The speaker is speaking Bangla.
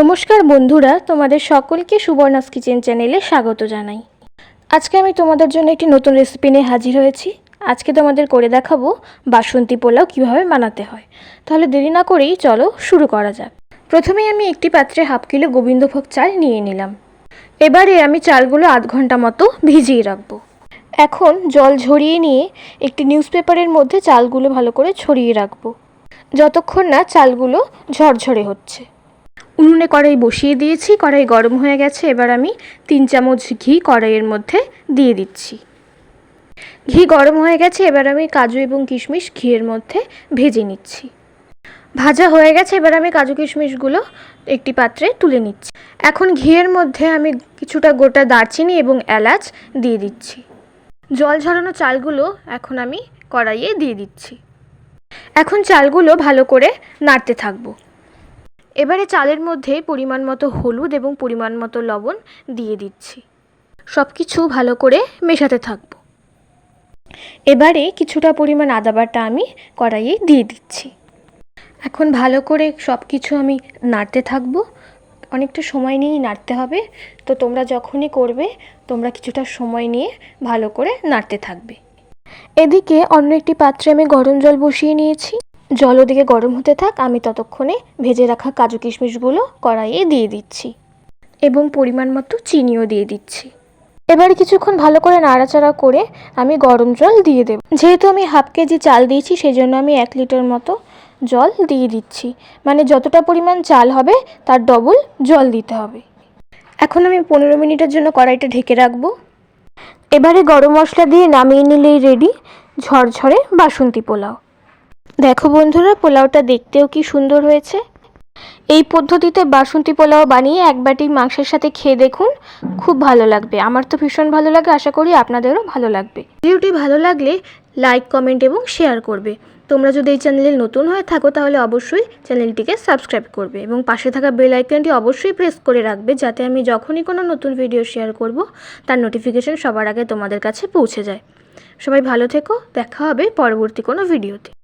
নমস্কার বন্ধুরা, তোমাদের সকলকে সুবর্ণাস কিচেন চ্যানেলে স্বাগত জানাই। আজকে আমি তোমাদের জন্য একটি নতুন রেসিপি নিয়ে হাজির হয়েছি। আজকে তোমাদের করে দেখাবো বাসন্তী পোলাও কীভাবে বানাতে হয়। তাহলে দেরি না করেই চলো শুরু করা যাক। প্রথমেই আমি একটি পাত্রে হাফ কিলো গোবিন্দভোগ চাল নিয়ে নিলাম। এবারে আমি চালগুলো আধ ঘণ্টা মতো ভিজিয়ে রাখব। এখন জল ঝরিয়ে নিয়ে একটি নিউজ পেপারের মধ্যে চালগুলো ভালো করে ছড়িয়ে রাখব। যতক্ষণ না চালগুলো ঝরঝরে হচ্ছে। উনুনে কড়াই বসিয়ে দিয়েছি, কড়াই গরম হয়ে গেছে, এবার আমি তিন চামচ ঘি কড়াইয়ের মধ্যে দিয়ে দিচ্ছি। ঘি গরম হয়ে গেছে, এবার আমি কাজু এবং কিশমিশ ঘিয়ের মধ্যে ভেজে নিচ্ছি। ভাজা হয়ে গেছে, এবার আমি কাজু কিশমিশগুলো একটি পাত্রে তুলে নিচ্ছি। এখন ঘিয়ের মধ্যে আমি কিছুটা গোটা দারচিনি এবং এলাচ দিয়ে দিচ্ছি। জল ঝরানো চালগুলো এখন আমি কড়াইয়ে দিয়ে দিচ্ছি। এখন চালগুলো ভালো করে নাড়তে থাকব। এবারে চালের মধ্যে পরিমাণ মতো হলুদ এবং পরিমাণ মতো লবণ দিয়ে দিচ্ছি। সব কিছু ভালো করে মেশাতে থাকব। এবারে কিছুটা পরিমাণ আদা বাটা আমি কড়াইয়ে দিয়ে দিচ্ছি। এখন ভালো করে সব কিছু আমি নাড়তে থাকব। অনেকটা সময় নিয়েই নাড়তে হবে। তো তোমরা যখনই করবে, তোমরা কিছুটা সময় নিয়ে ভালো করে নাড়তে থাকবে। এদিকে অন্য একটি পাত্রে আমি গরম জল বসিয়ে নিয়েছি। জল ওদিকে গরম হতে থাক, আমি ততক্ষণে ভেজে রাখা কাজু কিশমিশগুলো কড়াইয়ে দিয়ে দিচ্ছি। এবং পরিমাণ মতো চিনিও দিয়ে দিচ্ছি। এবার কিছুক্ষণ ভালো করে নাড়াচাড়া করে আমি গরম জল দিয়ে দেব। যেহেতু আমি হাফ কেজি চাল দিয়েছি সেই জন্য আমি এক লিটার মতো জল দিয়ে দিচ্ছি। মানে যতটা পরিমাণ চাল হবে, তার ডবল জল দিতে হবে। এখন আমি পনেরো মিনিটের জন্য কড়াইটা ঢেকে রাখব। এবারে গরম মশলা দিয়ে নামিয়ে নিলেই রেডি ঝরঝরে বাসন্তী পোলাও। দেখো বন্ধুরা, পোলাওটা দেখতেও কি সুন্দর হয়েছে। এই পদ্ধতিতে বাসন্তী পোলাও বানিয়ে এক বাটি মাংসের সাথে খেয়ে দেখুন, খুব ভালো লাগবে। আমার তো ভীষণ ভালো লাগে, আশা করি আপনাদেরও ভালো লাগবে। ভিডিওটি ভালো লাগলে লাইক, কমেন্ট এবং শেয়ার করবে। তোমরা যদি এই চ্যানেলে নতুন হয়ে থাকো, তাহলে অবশ্যই চ্যানেলটিকে সাবস্ক্রাইব করবে এবং পাশে থাকা বেল আইকনটি অবশ্যই প্রেস করে রাখবে, যাতে আমি যখনই কোনো নতুন ভিডিও শেয়ার করব, তার নোটিফিকেশন সবার আগে তোমাদের কাছে পৌঁছে যায়। সবাই ভালো থেকো, দেখা হবে পরবর্তী কোনো ভিডিওতে।